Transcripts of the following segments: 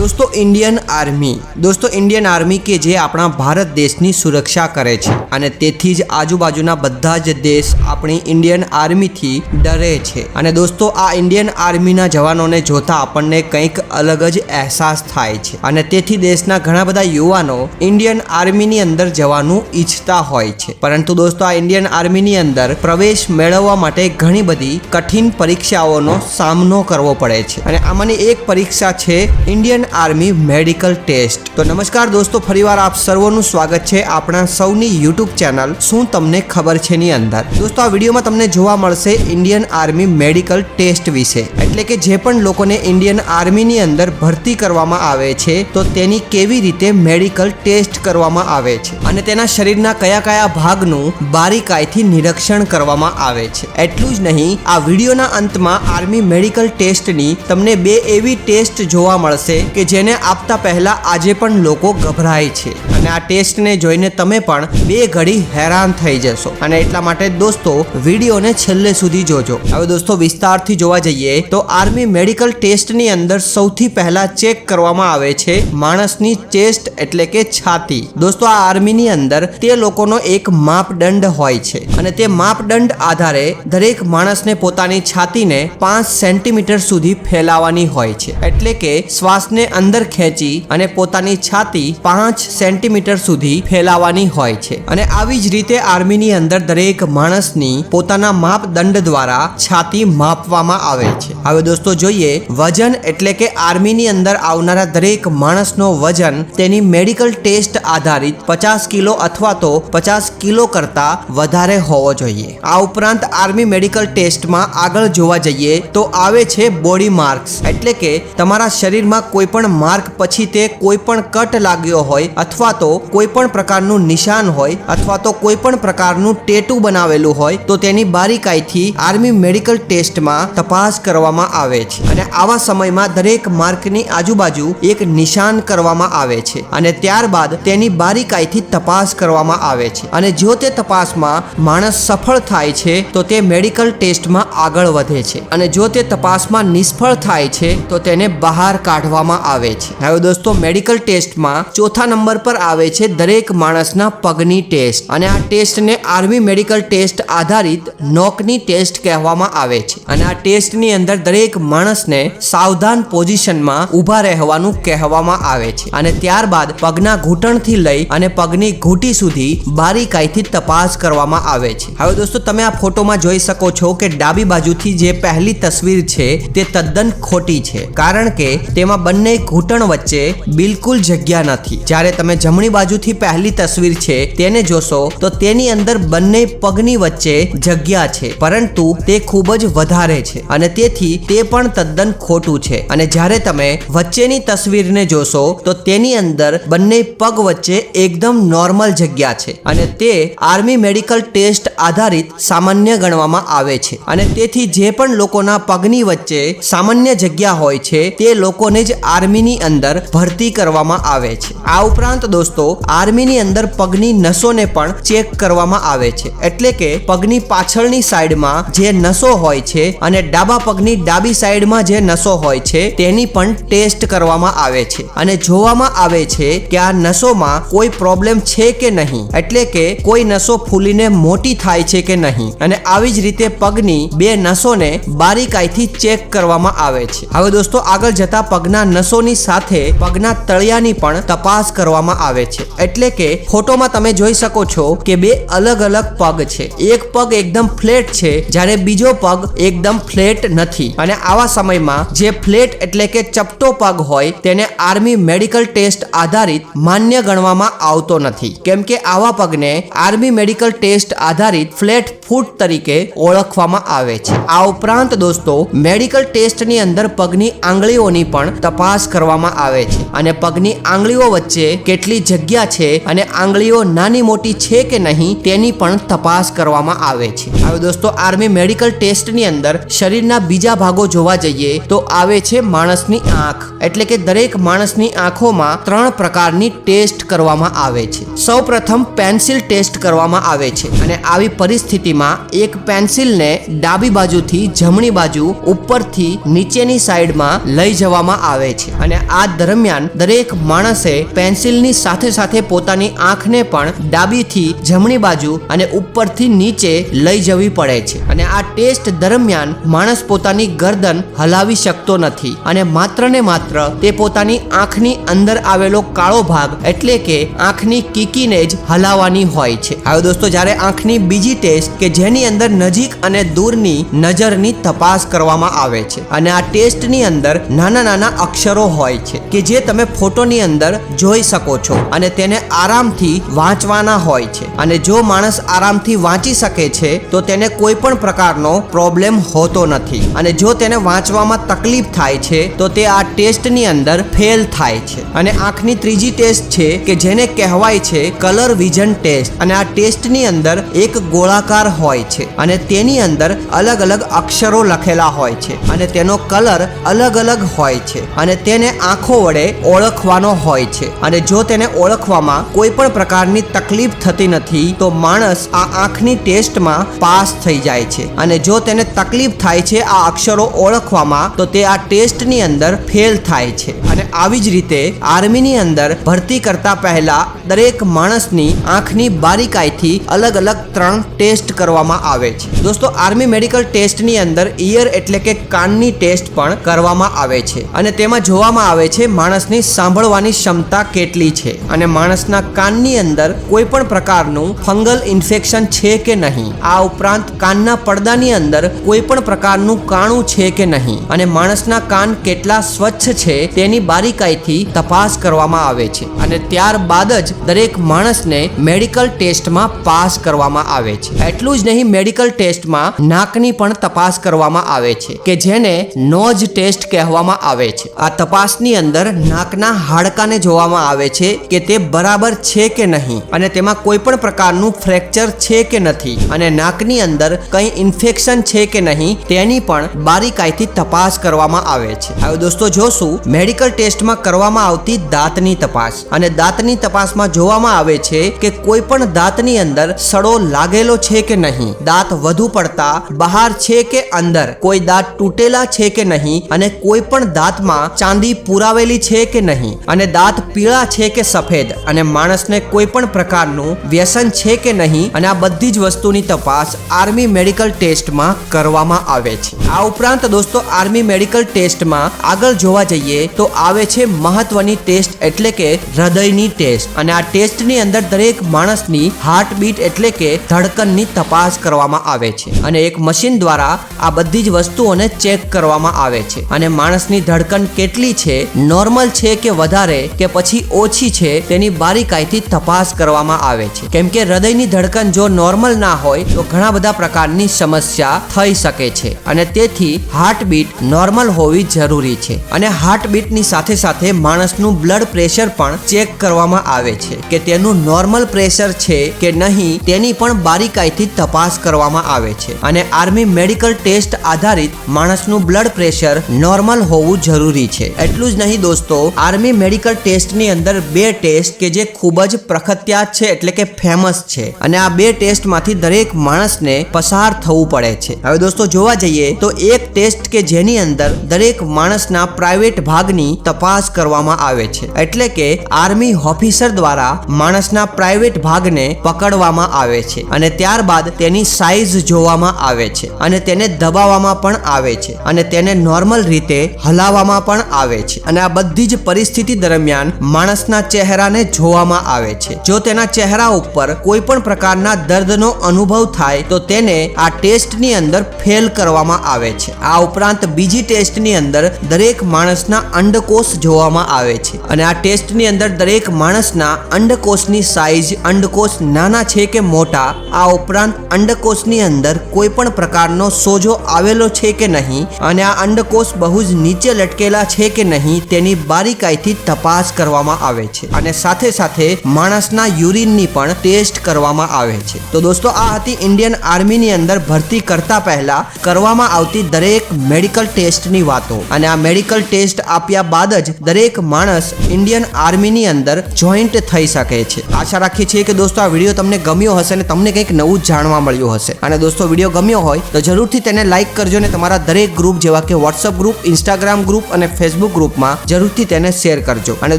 દોસ્તો Indian army દોસ્તો Indian army કે જે આપણા ભારત દેશની સુરક્ષા કરે છે અને તેથી જ આજુબાજુના બધા જ દેશ આપણી ઇન્ડિયન આર્મીથી ડરે છે. અને દોસ્તો, આ ઇન્ડિયન આર્મીના જવાનોને જોતા આપણને કંઈક અલગ જ અહેસાસ થાય છે. અને તેથી દેશના ઘણા બધા યુવાનો ઇન્ડિયન આર્મીની અંદર જવાનું ઈચ્છતા હોય છે. પરંતુ દોસ્તો, આ ઇન્ડિયન આર્મીની અંદર પ્રવેશ મેળવવા માટે ઘણી બધી કઠિન પરીક્ષાઓનો સામનો કરવો પડે છે. અને આમાંની એક પરીક્ષા છે ઇન્ડિયન આર્મી મેડિકલ ટેસ્ટ. તો નમસ્કાર દોસ્તો, ફરીવાર આપ સર્વનું સ્વાગત છે આપણા સૌની યુટ્યુબ ચેનલ શું તમને ખબર છે ની અંદર. દોસ્તો, આ વિડીયોમાં તમને જોવા મળશે ઇન્ડિયન આર્મી મેડિકલ ટેસ્ટ વિશે. એટલે કે જે પણ લોકોને ઇન્ડિયન આર્મીની અંદર ભરતી કરવામાં આવે છે, તો તેની કેવી રીતે મેડિકલ ટેસ્ટ કરવામાં આવે છે અને તેના શરીરના કયા કયા ભાગનું બારીકાઈથી નિરીક્ષણ કરવામાં આવે છે. એટલું જ નહીં, આ વિડીયોના અંતમાં આર્મી મેડિકલ ટેસ્ટની તમને બે એવી ટેસ્ટ જોવા મળશે કે જેને આપતા પહેલા આજે પણ લોકો ગભરાય છે. અને આ ટેસ્ટને જોઈને તમે પણ બે ઘડી હેરાન થઈ જશો. અને એટલા માટે દોસ્તો, વિડીયોને છેલ્લે સુધી જોજો. હવે દોસ્તો, વિસ્તારથી જોવા જઈએ, તો આર્મી મેડિકલ ટેસ્ટની અંદર સૌથી પહેલા ચેક કરવામાં આવે છે માણસની ચેસ્ટ એટલે કે છાતી. દોસ્તો, આ આર્મીની અંદર તે લોકોનો એક માપદંડ હોય છે અને તે માપદંડ આધારે દરેક માણસને પોતાની છાતીને પાંચ સેન્ટીમીટર સુધી ફેલાવાની હોય છે. એટલે કે શ્વાસને અંદર ખેંચી અને પોતાની છાતી પાંચ સેન્ટીમીટર સુધી ફેલાવવાની હોય છે. અને આવી જ રીતે આર્મીની અંદર દરેક માણસની પોતાના માપદંડ દ્વારા છાતી માપવામાં આવે છે. હવે દોસ્તો, જોઈએ વજન એટલે કે આર્મીની અંદર આવનારા દરેક માણસનો વજન તેની મેડિકલ ટેસ્ટ આધારિત પચાસ કિલો અથવા તો પચાસ કિલો કરતા વધારે હોવો જોઈએ. આ ઉપરાંત આર્મી મેડિકલ ટેસ્ટમાં આગળ જોવા જઈએ તો આવે છે બોડી માર્ક્સ. એટલે કે તમારા શરીરમાં કોઈ પણ માર્ક પછી તે કોઈ પણ કટ લાગ્યો હોય અથવા તો કોઈ પણ પ્રકારનું નિશાન હોય અથવા તો કોઈ પણ પ્રકારનું ટેટુ બનાવેલું હોય તો તેની બારીકાઈથી આર્મી મેડિકલ ટેસ્ટમાં તપાસ કરવામાં આવે છે. અને આવા સમયમાં દરેક માર્કની આજુબાજુ એક નિશાન કરવામાં આવે છે અને ત્યારબાદ તેની બારીકાઈથી તપાસ કરવામાં આવે છે. અને જો તે તપાસમાં માણસ સફળ થાય છે, તો તે મેડિકલ ટેસ્ટમાં આગળ વધે છે. અને જો તે તપાસમાં નિષ્ફળ થાય છે, તો તેને બહાર કાઢવામાં આવે છે. હવે દોસ્તો, મેડિકલ ટેસ્ટમાં ચોથા નંબર પર આવે છે દરેક માણસના પગની ટેસ્ટ. અને આ ટેસ્ટને આર્મી મેડિકલ ટેસ્ટ આધારિત નોકની ટેસ્ટ કહેવામાં આવે છે. અને આ ટેસ્ટની અંદર દરેક માણસને સાવધાન પોઝિશનમાં ઊભા રહેવાનું કહેવામાં આવે છે. અને ત્યારબાદ પગના ઘૂંટણથી લઈ અને પગની ઘૂંટી સુધી બારીકાઈથી તપાસ કરવામાં આવે છે. હવે દોસ્તો, તમે આ ફોટોમાં જોઈ શકો છો કે ડાબી બાજુથી જે પહેલી તસવીર છે, તે તદ્દન ખોટી છે. કારણ કે તેમાં બંને ઘૂંટણ વચ્ચે બિલકુલ જગ્યા નથી. જ્યારે તમે જમણી બાજુથી પહેલી તસવીર છે, તેને જોશો, તો તેની અંદર બંને પગની વચ્ચે જગ્યા છે. પરંતુ તે ખૂબ જ વધારે છે અને તેથી તે પણ તદ્દન ખોટું છે. અને જ્યારે તમે વચ્ચેની તસવીરને જોશો, તો તેની અંદર બંને પગ વચ્ચે એકદમ નોર્મલ જગ્યા છે અને તે આર્મી મેડિકલ ટેસ્ટ આધારિત સામાન્ય ગણવામાં આવે છે. અને તેથી જે પણ લોકોના પગની વચ્ચે સામાન્ય જગ્યા હોય છે, તે લોકોને જ આર્મીની અંદર ભરતી કરવામાં આવે છે. આ ઉપરાંત દોસ્તો, આર્મીની અંદર પગની નસોને પણ ચેક કરવામાં આવે છે. એટલે કે પગની પાછળની સાઈડમાં જે નસો હોય છે અને ડાબા પગની ડાબી સાઈડમાં જે નસો હોય છે તેની પણ ટેસ્ટ કરવામાં આવે છે અને જોવામાં આવે છે કે આ નસોમાં કોઈ પ્રોબ્લેમ છે કે નહીં. એટલે કે કોઈ નસો ફૂલીને મોટી થાય છે કે નહીં. અને આવી જ રીતે પગની બે નસોને બારીકાઈથી ચેક કરવામાં આવે છે. હવે દોસ્તો, આગળ જતા પગના નસોની સાથે પગના તળિયાની પણ તપાસ કરવામાં આવે છે. એટલે કે ફોટોમાં તમે જોઈ શકો છો કે બે અલગ અલગ પગ છે. એક પગ એકદમ ફ્લેટ છે, જ્યારે બીજો પગ એકદમ ફ્લેટ નથી. અને આવા સમયમાં જે ફ્લેટ એટલે કે ચપટો પગ હોય, તેને આર્મી મેડિકલ ટેસ્ટ આધારિત માન્ય ગણવામાં આવતો નથી. કેમ કે આવા પગને આર્મી મેડિકલ ટેસ્ટ આધારિત ફ્લેટ ફૂટ તરીકે ઓળખવામાં આવે છે. આ ઉપરાંત દોસ્તો, મેડિકલ ટેસ્ટની અંદર પગની આંગળીઓની પણ તપાસ કરવામાં આવે છે. અને પગની આંગળીઓ વચ્ચે કેટલી જગ્યા છે અને આંગળીઓ નાની મોટી છે કે નહીં, તેની પણ તપાસ કરવામાં આવે છે. હવે દોસ્તો, આર્મી મેડિકલ ટેસ્ટની અંદર શરીરના બીજા ભાગો જોવા જઈએ તો આવે છે માણસ માણસની આંખ. એટલે કે દરેક માણસની આંખોમાં ત્રણ પ્રકારની ટેસ્ટ કરવામાં આવે છે. સૌ પ્રથમ પેન્સિલ ટેસ્ટ કરવામાં આવે છે અને આવી પરિસ્થિતિમાં એક પેન્સિલને ડાબી બાજુથી જમણી બાજુ ઉપરથી નીચેની સાઈડમાં લઈ જવામાં આવે છે. અને આ દરમિયાન દરેક માણસે પેન્સિલની સાથે સાથે પોતાની આંખને પણ ડાબીથી જમણી બાજુ અને ઉપરથી નીચે લઈ જવી પડે છે. અને આ ટેસ્ટ દરમિયાન માણસ પોતાની ગરદન હલાવી શકતો નથી. અને માત્ર ને માત્ર તે પોતાની આંખની અંદર આવેલો કાળો ભાગ એટલે કે આંખની કીકીને જ હલાવવાની હોય છે. હવે દોસ્તો, જ્યારે આંખની બીજી ટેસ્ટ કે જેની અંદર નજીક અને દૂરની નજરની તપાસ કરવામાં આવે છે અને આ ટેસ્ટની અંદર નાના નાના અક્ષરો હોય છે કે જે તમે ફોટોની અંદર જોઈ શકો છો અને તેને આરામથી વાંચવાના હોય છે. અને જો માણસ આરામથી વાંચી શકે છે, તો તેને કોઈ પણ પ્રકારનો પ્રોબ્લેમ હોતો નથી. અને જો તેને વાંચવામાં તકલીફ થાય છે તો તે આ ટેસ્ટની અંદર ફેલ થાય છે. અને આંખની ત્રીજી ટેસ્ટ છે કે જેને કહેવાય છે કલર વિઝન ટેસ્ટ. અને આ ટેસ્ટની અંદર એક ગોળાકાર હોય છે અને તેની અંદર અલગ અલગ અક્ષરો લખેલા હોય છે અને તેનો કલર અલગ અલગ હોય છે અને તેને આંખો વડે ઓળખવાનો હોય છે. અને જો તેને ઓળખવામાં કોઈ પણ પ્રકારની તકલીફ થતી નથી, તો માણસ આ આંખની ટેસ્ટમાં પાસ થઈ જાય છે. અને જો તેને તકલીફ થાય છે આ અક્ષરો ઓળખવામાં, તો તે આ ટેસ્ટની અંદર ફેલ થાય છે. અને આવી જ રીતે આર્મીની અંદર ભરતી કરતા પહેલા દરેક માણસની આંખની બારીકાઈથી અલગ અલગ ત્રણ ટેસ્ટ કરવામાં આવે છે. દોસ્તો, આર્મી મેડિકલ ટેસ્ટની અંદર ઇયર એટલે કે કાનની ટેસ્ટ પણ કરવામાં આવે છે. અને તેમાં જોવામાં આવે છે માણસની સાંભળવાની ક્ષમતા કેટલી છે. અને માણસના કાનની અંદર કોઈ પણ પ્રકારનું ફંગલ ઇન્ફેક્શન છે કે નહીં. આ ઉપરાંત કાનના પડદાની અંદર કોઈ પણ પ્રકારનું કાણું છે કે નહીં. અને માણસના કાન કેટલા સ્વચ્છ છે તેની બારીકાઈથી તપાસ કરવામાં આવે છે અને ત્યારબાદ જ દરેક માણસને મેડિકલ ટેસ્ટમાં પાસ કરવામાં આવે છે. એટલું જ નહીં, મેડિકલ ટેસ્ટમાં નાકની પણ તપાસ કરવામાં આવે છે કે જેને નોજ ટેસ્ટ કહેવામાં આવે છે. આ તપાસની અંદર નાકના હાડકાને જોવામાં આવે છે કે તે બરાબર છે કે નહીં અને તેમાં કોઈ પણ પ્રકારનું ફ્રેક્ચર છે કે નથી અને નાકની અંદર કંઈ ઇન્ફેક્શન છે કે નહીં તેની પણ બારીકાઈથી તપાસ કરવામાં આવે છે. હવે દોસ્તો, જોશું મેડિકલ ટેસ્ટમાં કરવામાં આવતી દાંતની તપાસ. અને દાંતની તપાસમાં જોવામાં આવે છે કે કોઈ પણ દાંતની અંદર સડો લાગેલો છે કે નહીં. દાંત વધુ પડતા બહાર છે કે અંદર. કોઈ દાંત તૂટેલા છે કે નહીં અને કોઈ પણ દાંતમાં ચાંદી પુરાવેલી છે કે નહીં. અને દાંત પીળા છે કે સફેદ. અને માણસને કોઈ પણ પ્રકારનું વ્યસન છે કે નહીં. અને આ બધી જ વસ્તુની તપાસ આર્મી મેડિકલ ટેસ્ટમાં કરવામાં આવે છે. આ ઉપરાંત દોસ્તો, આર્મી મેડિકલ ટેસ્ટમાં આગળ જોવા જઈએ તો આવે છે મહત્વની ટેસ્ટ એટલે કે હૃદયની ટેસ્ટ. અને આ ટેસ્ટની અંદર દરેક માણસની હાર્ટબીટ એટલે કે ધડકનની તપાસ કરવામાં આવે છે. અને એક મશીન દ્વારા આ બધી જ વસ્તુઓને ચેક કરવામાં આવે છે. અને માણસની ધડકન કેટલી છે? નોર્મલ છે કે વધારે? કે પછી ઓછી છે? તેની બારીકાઈથી તપાસ કરવામાં આવે છે. કેમ કે હૃદયની ધડકન જો નોર્મલ ના હોય, તો ઘણા બધા પ્રકારની સમસ્યા થઈ શકે છે. અને તેથી હાર્ટબીટ નોર્મલ હોવી જરૂરી છે. અને હાર્ટબીટની સાથે સાથે માણસનું બ્લડ પ્રેશર પણ ચેક કરવામાં આવે છે કે તેનું નોર્મલ પ્રેશર છે કે નહીં તેની પણ બારીકાઈથી તપાસ કરવામાં આવે છે. અને આર્મી મેડિકલ ટેસ્ટ આધારિત માણસનું બ્લડ પ્રેશર નોર્મલ હોવું જરૂરી છે. એટલું જ નહીં દોસ્તો, આર્મી મેડિકલ ટેસ્ટની અંદર બે ટેસ્ટ કે જે ખૂબ જ પ્રખ્યાત છે એટલે કે ફેમસ છે. અને આ બે ટેસ્ટમાંથી દરેક માણસને પસાર થવું પડે છે. હવે દોસ્તો જોવા જઈએ તો એક ટેસ્ટ કે જેની અંદર દરેક માણસના પ્રાઇવેટ ભાગની તપાસ કરવામાં આવે છે. એટલે કે આર્મી ઓફિસર દ્વારા માણસના પ્રાઇવેટ ભાગને પકડવામાં આવે છે અને ત્યારબાદ તેની સાઇઝ જોવામાં આવે છે અને તેને દબાવવામાં પણ આવે છે અને તેને નોર્મલ રીતે હલાવવામાં પણ આવે છે. અને આ બધી જ પરિસ્થિતિ દરમિયાન માણસના ચહેરાને જોવામાં આવે છે. જો તેના ચહેરા ઉપર કોઈ પણ પ્રકારના દર્દનો અનુભવ થાય, તો તેને આ ટેસ્ટની અંદર ફેલ કરવામાં આવે છે. આ ઉપરાંત બીજી ટેસ્ટની અંદર દરેક માણસના અંડકોષ જોવામાં આવે છે. અને આ ટેસ્ટની અંદર દરેક માણસના અંડકોષની સાઇઝ અંડકોષ નાના છે કે મોટા, આ ઉપરાંત અંડકોષની અંદર કોઈ પણ પ્રકારનો સોજો આવેલો છે કે નહીં, અને આ અંડકોષ બહુ જ નીચે લટકેલા છે કે નહીં, તેની બારીકાઈથી તપાસ કરવામાં આવે છે. અને સાથે સાથે માણસના યુરિનની પણ ટેસ્ટ કરવામાં આવે છે. તો દોસ્તો, આ હતી ઇન્ડિયન આર્મીની અંદર ભરતી કરતા પહેલા કરવામાં આવતી દરેક મેડિકલ ટેસ્ટની વાતો. અને અને આ મેડિકલ ટેસ્ટ આપ્યા બાદ જ દરેક માણસ ઇન્ડિયન આર્મીની અંદર જોઈન્ટ થઈ શકે છે. આશા રાખીએ છીએ કે દોસ્તો, આ વીડિયો તમને ગમ્યો હશે અને તમને કંઈક નવું જાણવા મળ્યું હશે. અને દોસ્તો, વીડિયો ગમ્યો હોય તો જરૂરથી તેને લાઈક કરજો અને તમારા દરેક ગ્રુપ જેવા કે વોટ્સઅપ ગ્રુપ ઇન્સ્ટાગ્રામ ગ્રુપ અને ફેસબુક ગ્રુપમાં જરૂરથી તેને શેર કરજો. અને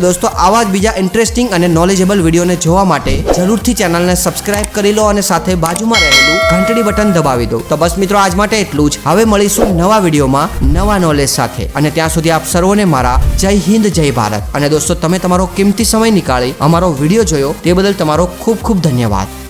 દોસ્તો, આવા જ બીજા ઇન્ટરેસ્ટિંગ અને નોલેજેબલ વિડીયોને જોવા માટે જરૂરથી ચેનલને સબસ્ક્રાઇબ કરી લો અને સાથે બાજુમાં રહેલું ઘંટડી બટન દબાવી દો. તો બસ મિત્રો, આજ માટે એટલું જ. હવે મળીશું નવા વિડીયોમાં નવા નોલેજ સાથે. અને ત્યાં સુધી આપ સર્વોને મારા જય હિન્દ, જય ભારત. અને દોસ્તો, તમે તમારો કિંમતી સમય નીકાળી અમારો વીડિયો જોયો તે બદલ તમારો ખૂબ ખૂબ ધન્યવાદ.